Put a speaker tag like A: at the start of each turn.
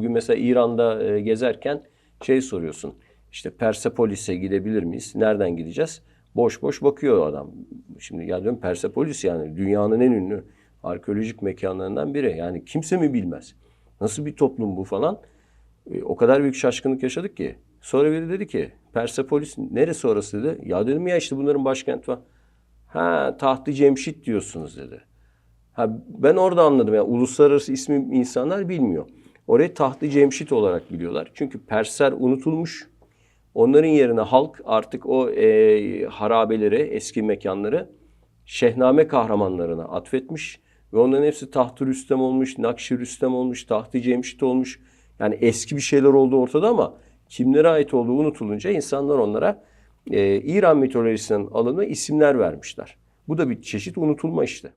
A: Bugün mesela İran'da e, gezerken şey soruyorsun. İşte Persepolis'e gidebilir miyiz? Nereden gideceğiz? Boş boş bakıyor adam. Şimdi ya diyorum Persepolis yani dünyanın en ünlü arkeolojik mekanlarından biri. Yani kimse mi bilmez? Nasıl bir toplum bu falan? E, o kadar büyük şaşkınlık yaşadık ki. Sonra biri dedi ki Persepolis neresi orası dedi. Ya dedim ya işte bunların başkenti var. Ha Tahtı Cemşit diyorsunuz dedi. Ha, ben orada anladım. Yani uluslararası ismi insanlar bilmiyor. Orayı Tahtı Cemşit olarak biliyorlar. Çünkü Persler unutulmuş. Onların yerine halk artık o e, harabeleri, eski mekanları Şehname kahramanlarına atfetmiş. Ve onların hepsi Tahtı Rüstem olmuş, Nakşi Rüstem olmuş, Tahtı Cemşit olmuş. Yani eski bir şeyler oldu ortada ama kimlere ait olduğu unutulunca insanlar onlara e, İran mitolojisinden alınma isimler vermişler. Bu da bir çeşit unutulma işte.